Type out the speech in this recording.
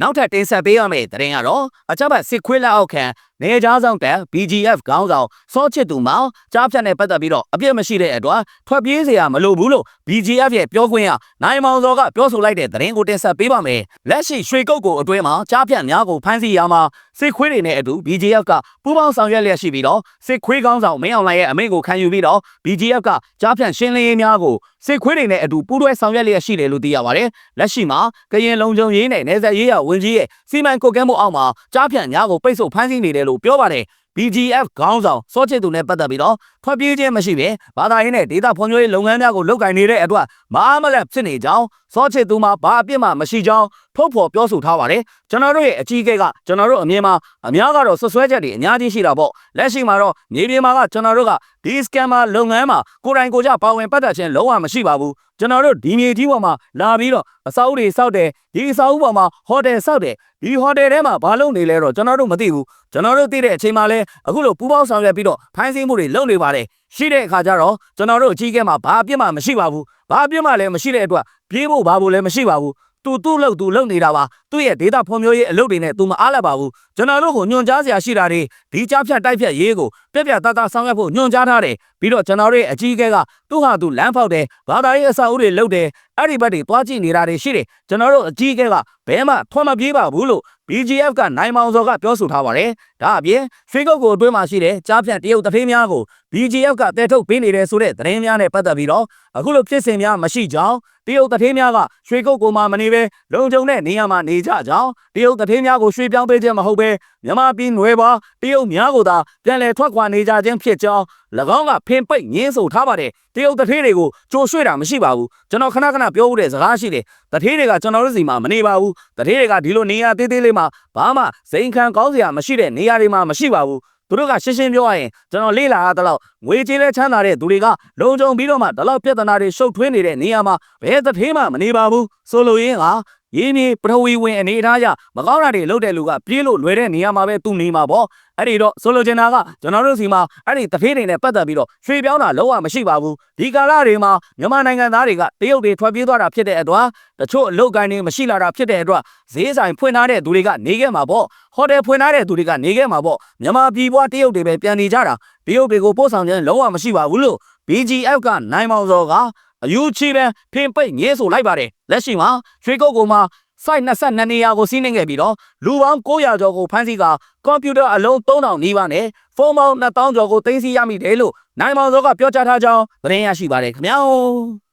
နောက်ထပ်တင်ဆက်ပေးရမယ့်သတင်းကတော့အကြမ်းဖက်စစ်ခွေးလက်အောက်ခံ နေကြားဆောင်တပ် BGF ခေါင်းဆောင်စောချစ်သူမောင်ကြားဖြတ်နဲ့ပတ်သက်ပြီးတော့အပြစ်မရှိတဲ့အတွက်ထွက်ပြေးစရာမလိုဘူးလို့ BGF ရဲ့ပြောခွင့်ရနိုင်မောင်စောကပြောဆိုလိုက်တဲ့သတင်းကိုတင်ဆက်ပေးပါမယ်။လက်ရှိရွှေကုတ်ကိုအတွင်းမှာကြားဖြတ်များကိုဖမ်းဆီးရမှာစစ်ခွေးတွေနဲ့အတူ BGF ကပူးပေါင်းဆောင်ရွက်လျက်ရှိပြီးတော့စစ်ခွေးခေါင်းဆောင်မင်းအောင်လှိုင်ရဲ့အမိန့်ကိုခံယူပြီးတော့ BGF ကကြားဖြတ်ရှင်းလင်းရေးများကိုစစ်ခွေးတွေနဲ့အတူပူးတွဲဆောင်ရွက်လျက်ရှိတယ်လို့သိရပါတယ်။လက်ရှိမှာကရင်လုံခြုံရေးနဲ့နယ်စပ်ရေးရာဝန်ကြီးရဲ့စီမံကုတ်ကဲမှုအောက်မှာကြားဖြတ်များကိုပိတ်ဆို့ဖမ်းဆီးနေတယ်လို့ပြောပါတယ်။ BGF ခေါင်းဆောင်စောချစ်သူနဲ့ပတ်သက်ပြီးတော့ထွက်ပြေးခြင်းမရှိဘဲဘာသာရေးနဲ့ဒေသဖွံ့ဖြိုးရေးလုပ်ငန်းများကိုလုပ်ကိုင်နေတဲ့အတွက်မအားမလန့်ဖြစ်နေကြောင်း စောချစ်သူမှာဘာအပြစ်မှမရှိကြောင်းထုတ်ဖော်ပြောဆိုထားပါတယ်ကျွန်တော်တို့ရဲ့အကြီးအကဲကကျွန်တော်တို့အမြင်မှာအများကတော့ဆွဆွဲချက်တွေအများကြီးရှိတာပေါ့လက်ရှိမှာတော့မြေပြင်မှာကကျွန်တော်တို့ကဒီ scammer လုပ်ငန်းမှာကိုယ်တိုင်ကိုယ်ကျပါဝင်ပတ်သက်ခြင်းလုံးဝမရှိပါဘူးကျွန်တော်တို့ဒီမြေကြီးပေါ်မှာလာပြီးတော့အစာအုပ်တွေစောက်တယ်ဒီအစာအုပ်ပေါ်မှာဟိုတယ်စောက်တယ်ဒီဟိုတယ်ထဲမှာဘာလုပ်နေလဲတော့ကျွန်တော်တို့မသိဘူးကျွန်တော်တို့သိတဲ့အချိန်မှာလဲအခုလိုပူပေါင်းဆောင်ရွက်ပြီးတော့ဖိုင်းစင်းမှုတွေလုပ်နေပါတယ် ရှိတဲ့အခါကျတော့ကျွန်တော်တို့အကြီးအကဲမှာဘာအပြစ်မှမရှိပါဘူးဘာအပြစ်မှလည်းမရှိတဲ့အတွက်ပြေးဖို့ဘာဖို့လည်းမရှိပါဘူးသူသူ့လို့သူလုပ်နေတာပါ သူ့ရဲ့ဒေတာဖွံ့ဖြိုးရေးအလုပ်တွေနဲ့သူမအားလက်ပါဘူးကျွန်တော်တို့ကိုညွှန်ကြားစရာရှိတာတွေဒီကြားဖြတ်တိုက်ဖြတ်ရေးကိုပြက်ပြက်သားသားဆောင်ရွက်ဖို့ညွှန်ကြားထားတယ်ပြီးတော့ကျွန်တော်တို့ရဲ့အကြီးအကဲကသူ့ဟာသူလမ်းဖောက်တယ်ဘာသာရေးအစာအုပ်တွေလုပ်တယ်အဲ့ဒီဘက်တွေတွားကြည့်နေတာတွေရှိတယ်ကျွန်တော်တို့အကြီးအကဲကဘဲမှထွက်မပြေးပါဘူးလို့ BGF ကနိုင်မောင်စော်ကပြောဆိုထားပါတယ်ဒါအပြင်ရွှေကုတ်ကိုအတွင်းမှာရှိတဲ့ကြားဖြတ်တရုတ်တဖေးများကို BGF ကတဲထုတ်ပေးနေတယ်ဆိုတဲ့သတင်းများနဲ့ပတ်သက်ပြီးတော့အခုလိုဖြစ်စဉ်များမရှိကြောင်းတရုတ်တထေးများကရွှေကုတ်ကိုမှမနေပဲလုံခြုံတဲ့နေရာမှာနေကြကြောင်းတရုတ်တထေးများကိုရွှေပြောင်းပေးခြင်းမဟုတ်ပဲမြန်မာပြည်နွယ်ပါတရုတ်များကိုသာပြန်လည်ထွက်ခွာနေကြခြင်းဖြစ်ကြောင်း၎င်းကဖင်ပိတ်ငင်းဆိုထားပါတယ်တရုတ်တထေးတွေကိုကြိုရွှေ့တာမရှိပါဘူးကျွန်တော်ခဏခဏပြောဦးတဲ့စကားရှိတယ်တထေးတွေကကျွန်တော်တို့စီမှာမနေပါဘူးတထေးတွေကဒီလိုနေရာသေးသေးလေးမှာဘာမှစိန်ခံကောင်းစရာမရှိတဲ့နေရာတွေမှာမရှိပါဘူးသူတို့ကရှင်းရှင်းပြောရရင်ကျွန်တော်လေ့လာရတဲ့လောက်ငွေကြေးလဲချမ်းသာတဲ့သူတွေကလုံခြုံပြီးတော့မှဒီလောက်ပြဿနာတွေရှုပ်ထွေးနေတဲ့နေရာမှာဘယ်တစ်ထေးမှမနေပါဘူးဆိုလိုရင်းက ရင်းမြေပထဝီဝင်အနေအထားအရမကောင်းတာတွေလုပ်တဲ့လူကပြေးလို့လွယ်တဲ့နေရာမှာပဲသူနေမှာပေါ့အဲ့ဒီတော့ဆိုလိုချင်တာကကျွန်တော်တို့စီမှာအဲ့ဒီတဖေးတွေနဲ့ပတ်သက်ပြီးတော့ရွှေပြောင်းတာလုံးဝမရှိပါဘူးဒီကာလတွေမှာမြန်မာနိုင်ငံသားတွေကတရုတ်တွေထွက်ပြေးသွားတာဖြစ်တဲ့အတွက်တချို့အလုပ်ကိုင်းတွေမရှိလာတာဖြစ်တဲ့အတွက်ဈေးဆိုင်ဖွင့်ထားတဲ့သူတွေကနေခဲ့မှာပေါ့ဟိုတယ်ဖွင့်ထားတဲ့သူတွေကနေခဲ့မှာပေါ့မြန်မာပြည်ပွားတရုတ်တွေပဲပြန်နေကြတာတရုတ်တွေကိုပို့ဆောင်ခြင်းလုံးဝမရှိပါဘူးလို့ BGF ကနိုင်မောင်စောက အယူချီပဲဖင်ပိတ်ငင်းဆိုလိုက်ပါတယ်လက်ရှိမှာရွှေကုတ်ကူမှာ site 22နေရာကိုစီးနှင်ခဲ့ပြီးတော့လူပေါင်း900ကျော်ကိုဖမ်းဆီးကာကွန်ပျူတာအလုံး3000နီးပါးနဲ့ဖုန်းပေါင်း2000ကျော်ကိုသိမ်းဆည်းရမိတယ်လို့နိုင်မောင်စောကပြောကြားထားကြောင်းသတင်းရရှိပါတယ်ခင်ဗျာ